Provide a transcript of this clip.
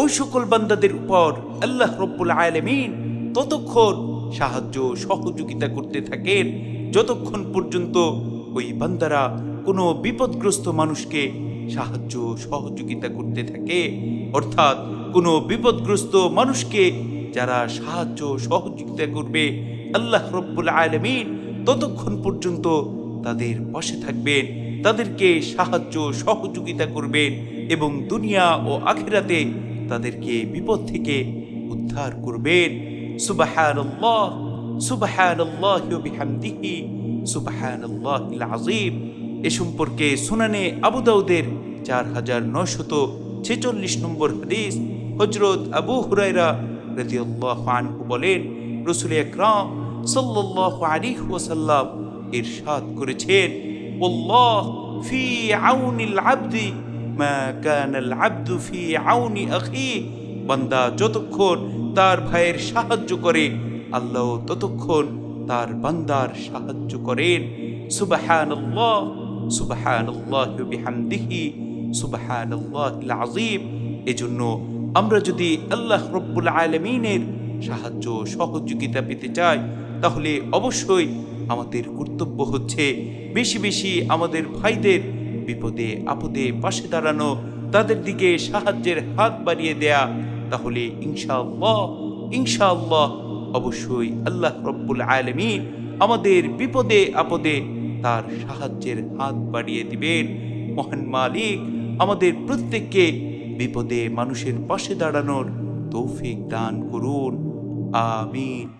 ওই সকল বান্দাদের উপর আল্লাহ রব্বুল আলমিন ততক্ষণ সাহায্য সহযোগিতা করতে থাকেন। যতক্ষণ পর্যন্ত ওই বান্দারা কোনো বিপদগ্রস্ত মানুষকে সাহায্য সহযোগিতা করতে থাকে, অর্থাৎ কোনো বিপদগ্রস্ত মানুষকে যারা সাহায্য সহযোগিতা করবে, আল্লাহ রব্বুল আলমিন ততক্ষণ পর্যন্ত তাদের পাশে থাকবেন, তাদেরকে সাহায্য সহযোগিতা করবেন এবং দুনিয়া ও আখিরাতে তাদেরকে বিপদ থেকে উদ্ধার করবেন। সুবাহান্লাহ সুবাহান্লাহামদিহি সুবাহান্লাহ আজিম এ সম্পর্কে সুনানে আবুদাউদের চার হাজার নশত ছেচল্লিশ নম্বর হাদিস হজরত আবু হুরাইরা রদিউল্লাহ আনহু বলেন, রসুল একরাম সাল্লাহ আলিহ ওসাল্লাম ইরশাদ করেছেন ওল্লাহ ফি আউনিল আবদি ফি আখি। বান্দা যতক্ষণ তার ভাইয়ের সাহায্য করে, আল্লাহ ততক্ষণ তার বান্দার সাহায্য করেন। সুবাহানাল্লাহ এজন্য আমরা যদি আল্লাহ রব্বুল আলমিনের সাহায্য সহযোগিতা পেতে চাই, তাহলে অবশ্যই আমাদের কর্তব্য হচ্ছে বেশি বেশি আমাদের ভাইদের বিপদে, আপদে পাশে দাঁড়ানো, তাদের দিকে সাহায্যের হাত বাড়িয়ে দেয়া, তাহলে ইনশাআল্লাহ ইনশাআল্লাহ অবশ্যই আল্লাহ রব্বুল আলমিন আমাদের বিপদে, আপদে তার সাহায্যের হাত বাড়িয়ে দিবেন। মহান মালিক আমাদের প্রত্যেককে বিপদে মানুষের পাশে দাঁড়ানোর তৌফিক দান করুন। আমিন।